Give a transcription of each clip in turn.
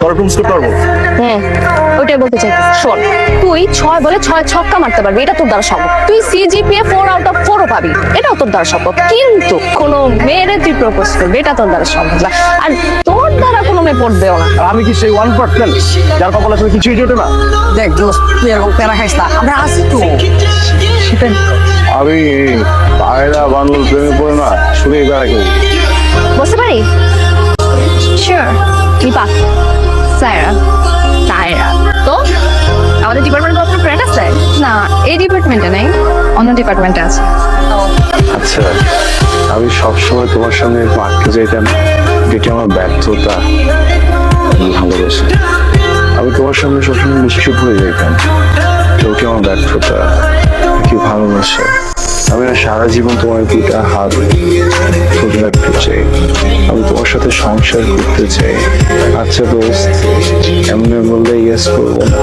তোর করতে পারব হুম ওইটাই বলতে চাই। শোন তুই ছয় বলে ছয় ছক্কা মারতে পারবি এটা তোর দ্বারা সম্ভব। তুই সিজিপিএ ফোর আউট অফ ফোরও পাবি এটাও তোর দ্বারা সম্ভব। কিন্তু কোনো মেয়েরে তুই প্রপোজ করবি এটা তোর দ্বারা সম্ভব না। আর তোর দ্বারা কোনো মেয়ে পড়বেও না। আর আমি কি সেই ওয়ান পার্সেন্ট যার কপালে আসলে কিছুই জোটে না? দেখ দোস্ত তুই এরকম প্যারা খাইস না। আমরা আসি তো। সেটাই। আমি পায়রা বাংলোর প্রেমে পড়ে না শুনেই বেড়া করি বসতে পারি? শিওর দীপা সায়রা। সায়রা? তো? আমাদের ডিপার্টমেন্টে আপনার ফ্রেন্ড আছে? না এই ডিপার্টমেন্টে নেই। অন্য ডিপার্টমেন্টে আছে। আচ্ছা আমি সবসময় তোমার সঙ্গে মাঠকে যাইতাম যেটি আমার ব্যর্থতা আমি ভালোবাসি। আমি তোমার সঙ্গে সবসময় নিশ্চুপ হয়ে যাইতাম কেউটি আমার ব্যর্থতা কি ভালোবাসে। আমি না সারা জীবন তোমার দুটা হাত ধরে রাখতে চাই। আমি তোমার সাথে সংসার করতে চাই। আচ্ছা দোস্ত এমনি বললে ইয়েস করব না।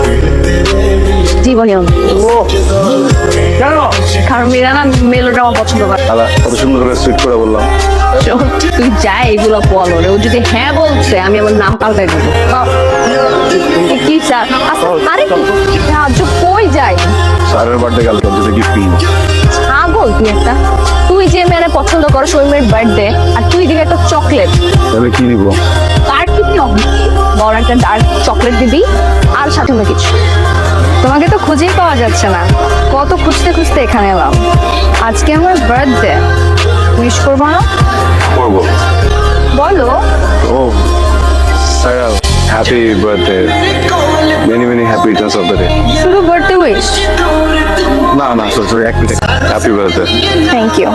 কারণ মেয়েরা পছন্দ করে। দাদা কত সুন্দর করে সুইট করে বললাম। তুই যা এগুলো বল ওরে। ও যদি হ্যাঁ বলছে আমি আমার নাম পাল্টাই দেবো। কি আরে রাজ্য কই যাই স্যারের বার্থডে গেল যদি গিফট পাগল তুই একটা। তুই যে মেয়ের পছন্দ করো মেয়ের বার্থডে আর তুই দিবি একটা চকলেট তাহলে কি নিবো? তার কি বড় একটা ডার্ক চকলেট দিবি আর সাথে কিছু। তোমাকে তো খুঁজেই পাওয়া যাচ্ছে না। কত খুঁজতে খুঁজতে এখানে এলাম। আজকে আমার বার্থডে উইশ করব না? করব। বলো। ও sir happy birthday many many happy returns of the day শুধু বার্থডে উইশ না না সরি এক minute happy birthday thank you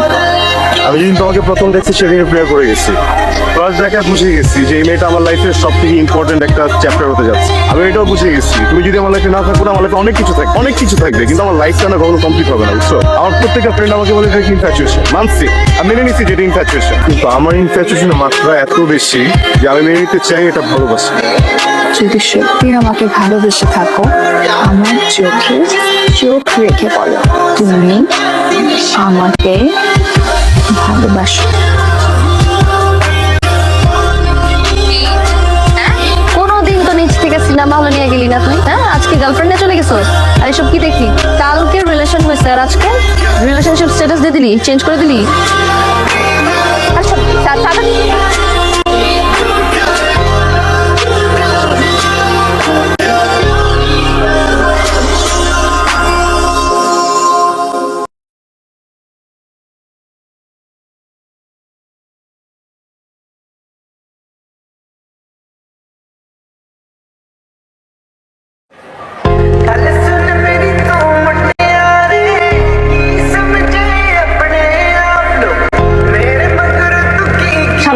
আমি যেদিন তোমাকে প্রথম দেখছি সেদিন প্রেয়ার করে গেছি। ফার্স্ট দেখা বুঝে গেছি যে এই মেয়েটা আমার লাইফের সব থেকে ইম্পর্টেন্ট একটা চ্যাপ্টার হতে যাচ্ছে। আমি এটাও বুঝে গেছি তুমি যদি আমার লাইফে না থাকো আমার লাইফে অনেক কিছু থাকবে অনেক কিছু থাকবে কিন্তু আমার লাইফটা না কখনো কমপ্লিট হবে না বুঝছ? আমার প্রত্যেকটা ফ্রেন্ড আমাকে বলে যে ইনফ্যাচুয়েশন মানছি। আমি মেনে নিচ্ছি যেটা ইনফ্যাচুয়েশন কিন্তু আমার ইনফ্যাচুয়েশনের মাত্রা এত বেশি যে আমি মেনে নিতে চাই এটা ভালোবাসি। যদি সত্যি আমাকে ভালোবেসে থাকো আমার চোখে, চোখ রেখে বলো, তুমি আমাকে ভালোবাসো। কোনোদিন তো নিচ থেকে সিনেমা হলে নিয়ে গেলি না তুই হ্যাঁ? আজকে গার্লফ্রেন্ডে চলে গেছো আর এসব কি দেখি কালকে রিলেশন হয়েছে, আর আজকে রিলেশনশিপ স্ট্যাটাস দিয়ে দিলি চেঞ্জ করে দিলি? আচ্ছা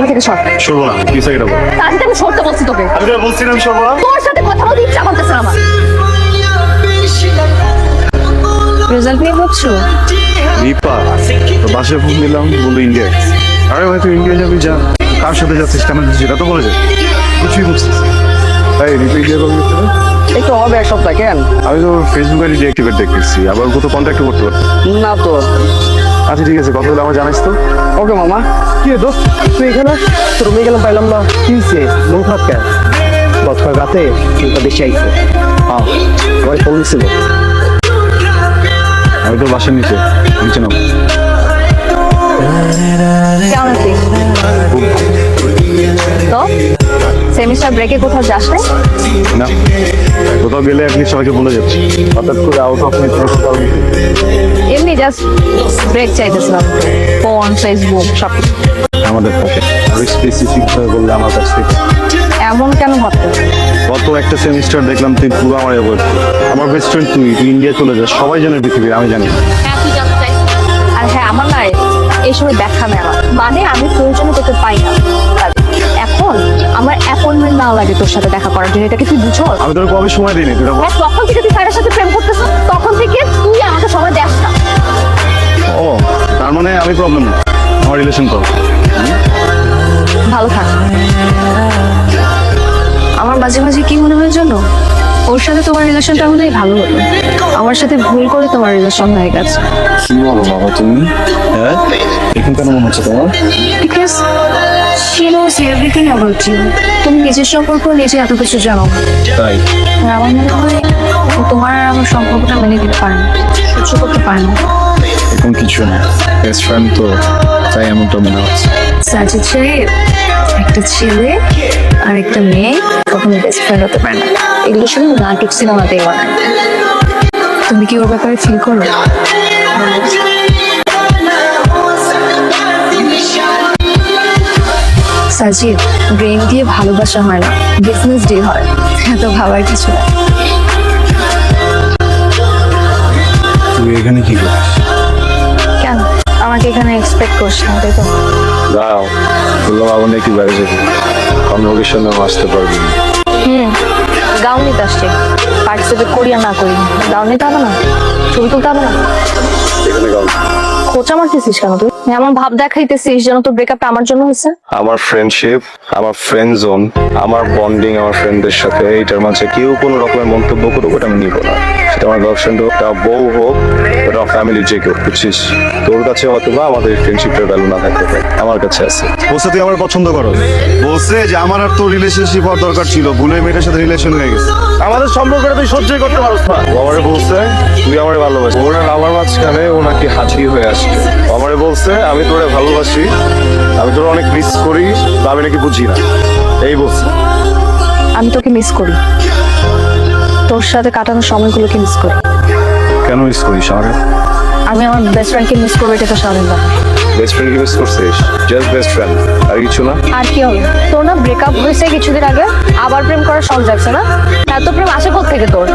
সামনে থেকে সর না কি সেটা বল? তার সাথে আমি সরতে বলছি তোকে। আমি তো বলছিলাম না তোর সাথে কথা বলতে ইচ্ছা করতেছে না আমার। রেজাল্ট নিয়ে ভাবছ? দীপা তো বাসে ফোন দিলাম বলল ইন্ডিয়া আরে ভাই তুই ইন্ডিয়া যাবি যা। কার সাথে যাচ্ছিস কেন যাচ্ছিস সেটা তো বলে যা কিছুই বুঝছিস তাই রিপে ইন্ডিয়া কবে যেতে এই তো হবে এক সপ্তাহ কেন? আমি তো ফেসবুক ডিঅ্যাক্টিভেট দেখতেছি আবার কত কন্ট্যাক্ট করতে পারব? না তো। আচ্ছা ঠিক আছে কথা বলে আমার জানাইস তো। ওকে মামা কি রে দোস্ত তুই এখানে? তোর মেয়ে গেলাম পাইলাম না। কি হয়েছে মন খারাপ কেন গতকাল রাতে চিন্তা বেশি আইছে। হ্যাঁ সবাই ফোন দিছিল। আমি তো বাসার নিচে নিচে নাম কেমন আছিস? তো সেমিস্টার ব্রেকে কোথাও যাস না। কোথাও গেলে অ্যাটলিস্ট সবাইকে বলে যাবে হঠাৎ করে আউট অফ নেটওয়ার্ক এমনি জাস্ট ব্রেক চাইতেছিলাম। ফোন ফেসবুক সব। আমাদের পক্ষে আরও স্পেসিফিক ভাবে বললে আমার কাছ থেকে। এমন কেন ভাবতে গত একটা সেমিস্টার দেখলাম তুই পুরো আমার অ্যাভয়েড আমার বেস্ট ফ্রেন্ড তুই তুই ইন্ডিয়া চলে যাস সবাই জানে পৃথিবীর আমি জানি। হ্যাঁ তুই জানতে আর হ্যাঁ আমার না এই সময় দেখা আমার। মানে আমি প্রয়োজনে তোকে পাই না। আর আমার অ্যাপয়েন্টমেন্ট না লাগে তোর সাথে দেখা করার জন্য এটাকে তুই বুঝো আমি তোর কবে সময় দিইনি তুই তখন থেকে তুই স্যারের সাথে প্রেম করতেছ তখন থেকে তুই আমাকে সময় দেখ না। ও তার মানে আমি প্রবলেম না আমার রিলেশন কর ভালো থাক। আমার মাঝে মাঝে কি মনে হয় জানো? ওর সাথে তোমার রিলেশনটা হলেই ভালো হতো আমার সাথে ভুল করে তোমার রিলেশন হয়ে গেছে। কি বলো বাবা তুমি? হ্যাঁ? এখন কেন মনে হচ্ছে তোমার? Because She knows everything about you. তুমি নিজের সম্পর্ক নিজে এত কিছু জানো। তাই? আর আমার মনে হয় ও তোমার আর আমার সম্পর্কটা মেনে নিতে পারে না সহ্য করতে পারে না। এরকম কিছু না। বেস্ট ফ্রেন্ড তো তাই এমনটা মনে হচ্ছে। সাজিদ সাহেব একটা ছেলে আর একটা মেয়ে কখনো বেস্ট ফ্রেন্ড হতে পারে না। এগুলো শুধু নাটক সিনেমাতেই বানায় তুমি কি ওর ব্যাপারে ফিল করো? সাজিদ ব্রেন দিয়ে ভালোবাসা হয় না বিজনেস ডে হয়। এত ভাবার কিছু না। তুই এখানে কি কেন? আমাকে এখানে এক্সপেক্ট করছি না তাই তো? দাও বললাম আবার নাকি বাইরে যাবি কনভোকেশনে আসতে পারবি হুম গাউন আসছে পার্টিসিপেট করি আর না করি। গাউন নিতে হবে না। ছবি তুলতে হবে না। এখানে গাও। খোঁচা মারতেছিস কেন তুই? এমন ভাব দেখাইতেছিস যেন তোর ব্রেকআপটা আমার জন্য হয়েছে। আমার ফ্রেন্ডশিপ আমার ফ্রেন্ড জোন আমার বন্ডিং আমার ফ্রেন্ডদের সাথে এইটার মাঝে কেউ কোনো রকমের মন্তব্য করুক ওটা আমি নিব না। আমার গার্লফ্রেন্ড হোক তা বউ হোক ওটা ফ্যামিলির যে কেউ বুঝছিস? তোর কাছে হয়তো বা আমাদের ফ্রেন্ডশিপের ভ্যালু না থাকতে পারে আমার কাছে আছে। বলছে তুই আমার পছন্দ করো বলছে যে আমার আর তোর রিলেশনশিপ হওয়ার দরকার ছিল ভুলে মেয়েটার সাথে রিলেশন হয়ে গেছে। আমাদের সম্পর্কটা তুই সহ্যই করতে পারছ না। আমারে বলছে তুই আমারে ভালোবাসিস। ওর আর আমার মাঝখানে ও নাকি হাজির হয়ে আসছে। আমারে বলছে আমি তোরে ভালোবাসি আমি তোর অনেক মিস করি বা আমি নাকি বুঝি না। এই বলছে। আমি তোকে মিস করি। তোর সাথে কাটানো সময়গুলোকে মিস করি? কেন মিস করি সারে আমি আমার বেস্ট ফ্রেন্ডকে মিস করব এটা তো স্বাভাবিক না বেস্ট ফ্রেন্ডকে মিস করছিস? জাস্ট বেস্ট ফ্রেন্ড আর কিছু না? আর কি হবে? তোর না ব্রেকআপ হয়েছে কিছুদিন আগে আবার প্রেম করার শখ যাচ্ছে না? এত প্রেম আসে কোথা থেকে তোর?